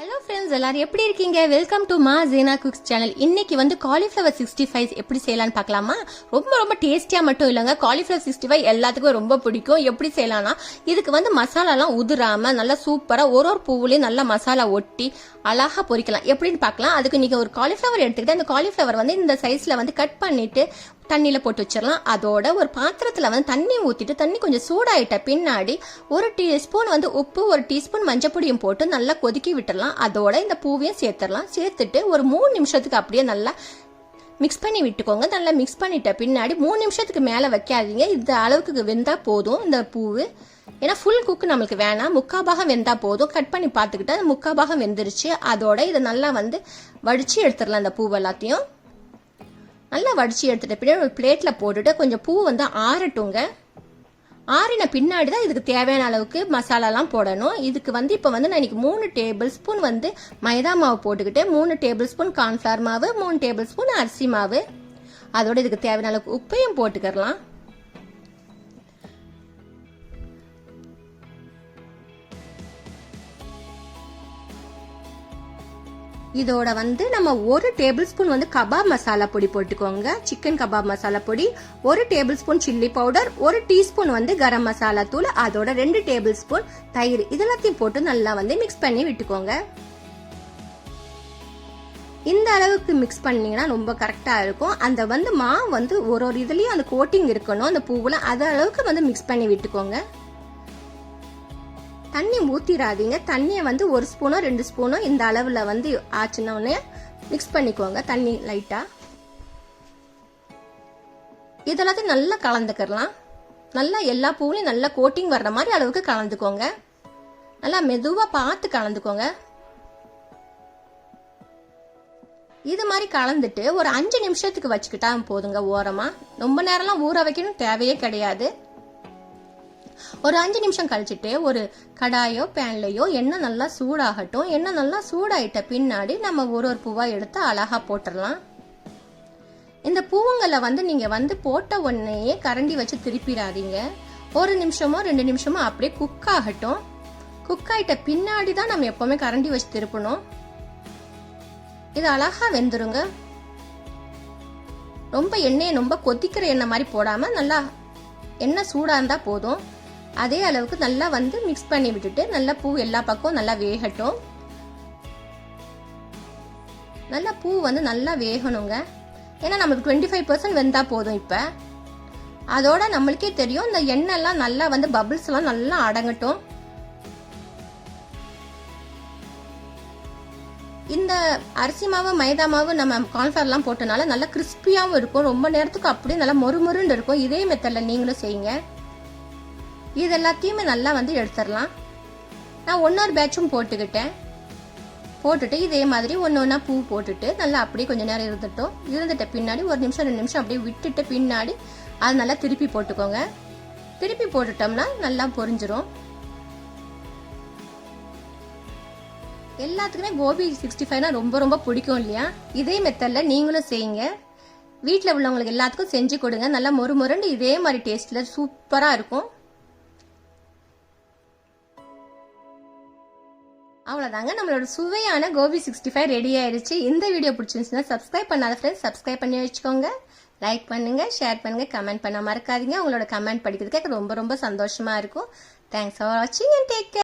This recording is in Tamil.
ஹலோ ஃப்ரெண்ட்ஸ் எல்லாரும் எப்படி இருக்கீங்க? வெல்கம் டு மா ஜீனா குக்ஸ் சேனல் இன்னைக்கு வந்து காலிஃப்ளவர் சிக்ஸ்டி ஃபைவ் எப்படி செய்யலாம்னு பார்க்கலாமா? ரொம்ப ரொம்ப டேஸ்டியாக மட்டும் இல்லைங்க. காலிஃப்ளவர் சிக்ஸ்டி ஃபைவ் எல்லாத்துக்கும் ரொம்ப பிடிக்கும். எப்படி செய்யலாம்னா இதுக்கு வந்து மசாலாலாம் உதிராமல் நல்லா சூப்பராக ஒரு ஒரு பூவுலேயும் நல்லா மசாலா ஒட்டி அழகா பொரிக்கலாம். எப்படின்னு பார்க்கலாம். அதுக்கு நீங்கள் ஒரு காலிஃப்ளவர் எடுத்துக்கிட்டு அந்த காலிஃப்ளவர் வந்து இந்த சைஸில் வந்து கட் பண்ணிட்டு தண்ணியில் போட்டு வச்சிடலாம் அதோட ஒரு பாத்திரத்தில் வந்து தண்ணி ஊற்றிட்டு தண்ணி கொஞ்சம் சூடாயிட்ட பின்னாடி ஒரு டீஸ்பூன் வந்து உப்பு ஒரு டீஸ்பூன் மஞ்சப்பொடியும் போட்டு நல்லா கொதிக்கி விட்டுடலாம் அதோட இந்த பூவையும் சேர்த்துடலாம் சேர்த்துட்டு ஒரு மூணு நிமிஷத்துக்கு அப்படியே நல்லா மிக்ஸ் பண்ணி விட்டுக்கோங்க. நல்லா மிக்ஸ் பண்ணிட்ட பின்னாடி மூணு நிமிஷத்துக்கு மேலே வைக்காதீங்க. இந்த அளவுக்கு வெந்தால் போதும் இந்த பூவு. ஏன்னா ஃபுல் குக் நம்மளுக்கு வேணாம். முக்கால் பாகம் வெந்தால் போதும். கட் பண்ணி பார்த்துக்கிட்டு அது முக்கால் பாகம் வெந்துருச்சு. அதோட இதை நல்லா வந்து வடித்து எடுத்துடலாம் இந்த பூ எல்லாத்தையும் நல்லா வடிச்சு எடுத்துகிட்ட பின்னாடி ஒரு பிளேட்டில் போட்டுட்டு கொஞ்சம் பூ வந்து ஆறட்டுங்க. ஆறின பின்னாடி தான் இதுக்கு தேவையான அளவுக்கு மசாலாலாம் போடணும். இதுக்கு வந்து இப்போ வந்து நான் இன்னைக்கு மூணு டேபிள் ஸ்பூன் வந்து மைதா மாவு போட்டுக்கிட்டு மூணு டேபிள் ஸ்பூன் கார்ன்ஃப்ளவர் மாவு மூணு டேபிள் ஸ்பூன் அரிசி மாவு. அதோட இதுக்கு தேவையான அளவுக்கு உப்பையும் போட்டுக்கிறலாம். இதோட வந்து நம்ம ஒரு டேபிள் ஸ்பூன் வந்து கபாப் மசாலா பொடி போட்டுக்கோங்க. சிக்கன் கபாப் மசாலா பொடி ஒரு டேபிள் ஸ்பூன் சில்லி பவுடர் ஒரு டீஸ்பூன் வந்து கரம் மசாலா தூள் அதோட ரெண்டு டேபிள் ஸ்பூன் தயிர். இதெல்லாத்தையும் போட்டு நல்லா வந்து மிக்ஸ் பண்ணி விட்டுக்கோங்க. இந்த அளவுக்கு மிக்ஸ் பண்ணீங்கன்னா ரொம்ப கரெக்டாக இருக்கும். அந்த வந்து மா வந்து ஒரு ஒரு இதுலேயும் அந்த கோட்டிங் இருக்கணும். அந்த பூவில் அது அளவுக்கு வந்து மிக்ஸ் பண்ணி விட்டுக்கோங்க. தண்ணி ஊற்றிடாதீங்க தண்ணியை வந்து ஒரு ஸ்பூனோ ரெண்டு ஸ்பூனோ இந்த அளவில் வந்து ஆச்சுனோடனே மிக்ஸ் பண்ணிக்கோங்க தண்ணி லைட்டாக இதெல்லாத்தையும் நல்லா கலந்துக்கிறலாம். நல்லா எல்லா பூவிலையும் நல்லா கோட்டிங் வர்ற மாதிரி அளவுக்கு கலந்துக்கோங்க. நல்லா மெதுவாக பார்த்து கலந்துக்கோங்க. இது மாதிரி கலந்துட்டு ஒரு அஞ்சு நிமிஷத்துக்கு வச்சுக்கிட்டா போதுங்க ஓரமாக ரொம்ப நேரம்லாம் ஊற வைக்கணும் தேவையே கிடையாது. ஒரு அஞ்சு நிமிஷம் கழிச்சுட்டு ஒரு கடாயோ பேன்லையோ எண்ணெய் நல்லா சூடாகட்டும். எண்ணெய் நல்லா சூடாயிட்ட பின்னாடி நம்ம ஒரு ஒரு பூவா எடுத்து அழகா போட்டுடலாம். இந்த பூவுங்களை வந்து நீங்க வந்து போட்ட உடனேயே கரண்டி வச்சு திருப்பிடாதீங்க. ஒரு நிமிஷமோ ரெண்டு நிமிஷமோ அப்படியே குக் ஆகட்டும். குக் ஆயிட்ட பின்னாடி தான் நம்ம எப்பவுமே கரண்டி வச்சு திருப்பணும். இது அழகா வெந்துருங்க. ரொம்ப எண்ணெயை ரொம்ப கொதிக்கிற எண்ணெய் மாதிரி போடாம நல்லா எண்ணெய் சூடா இருந்தா போதும். அதே அளவுக்கு நல்லா வந்து மிக்ஸ் பண்ணி விட்டுட்டு நல்லா பூ எல்லா பக்கம் நல்லா வேகட்டும். நல்லா பூ வந்து நல்லா வேகணுங்க. ஏன்னா நம்மளுக்கு டுவெண்ட்டி ஃபைவ் பர்சன்ட் வெந்தால் போதும் இப்போ. அதோட நம்மளுக்கே தெரியும் இந்த எண்ணெய்லாம் நல்லா வந்து பபிள்ஸ் எல்லாம் நல்லா அடங்கட்டும். இந்த அரிசி மாவு மைதா மாவு நம்ம கார்ன்ஃபிளவர்லாம் போட்டனால நல்லா கிறிஸ்பியாகவும் இருக்கும். ரொம்ப நேரத்துக்கு அப்படியே நல்லா மொறுமொருன்னு இருக்கும். இதே மெத்தடில் நீங்களும் செய்யுங்க. இது எல்லாத்தையுமே நல்லா வந்து எடுத்துடலாம். நான் ஒன்னொரு பேட்சும் போட்டுக்கிட்டேன். போட்டுட்டு இதே மாதிரி ஒன்று ஒன்றா பூ போட்டுட்டு நல்லா அப்படியே கொஞ்சம் நேரம் இருந்துட்டோம். இருந்துட்ட பின்னாடி ஒரு நிமிஷம் ரெண்டு நிமிஷம் அப்படியே விட்டுட்டு பின்னாடி அது நல்லா திருப்பி போட்டுக்கோங்க. திருப்பி போட்டுட்டோம்னா நல்லா பொரிஞ்சிரும். எல்லாத்துக்குமே கோபி சிக்ஸ்டி ஃபைவ்னா ரொம்ப ரொம்ப பிடிக்கும் இல்லையா? இதே மெத்தடில் நீங்களும் செய்யுங்க. வீட்டில் உள்ளவங்களுக்கு எல்லாத்துக்கும் செஞ்சு கொடுங்க. நல்லா மொறு மொறுண்டு இதே மாதிரி டேஸ்ட்டில் சூப்பராக இருக்கும். அவ்வளோதாங்க நம்மளோட சுவையான கோபி சிக்ஸ்டி ஃபைவ் ரெடி ஆயிடுச்சு இந்த வீடியோ பிடிச்சிருந்துச்சுன்னா சப்ஸ்கிரைப் பண்ணாத ஃப்ரெண்ட்ஸ் சப்ஸ்கிரைப் பண்ணி வச்சுக்கோங்க. லைக் பண்ணுங்க ஷேர் பண்ணுங்க கமெண்ட் பண்ண மறக்காதீங்க. உங்களோட கமெண்ட் படிக்கிறதுக்கு ரொம்ப ரொம்ப சந்தோஷமா இருக்கும். தேங்க்ஸ் ஃபார் வாட்சிங் அண்ட் டேக் கேர்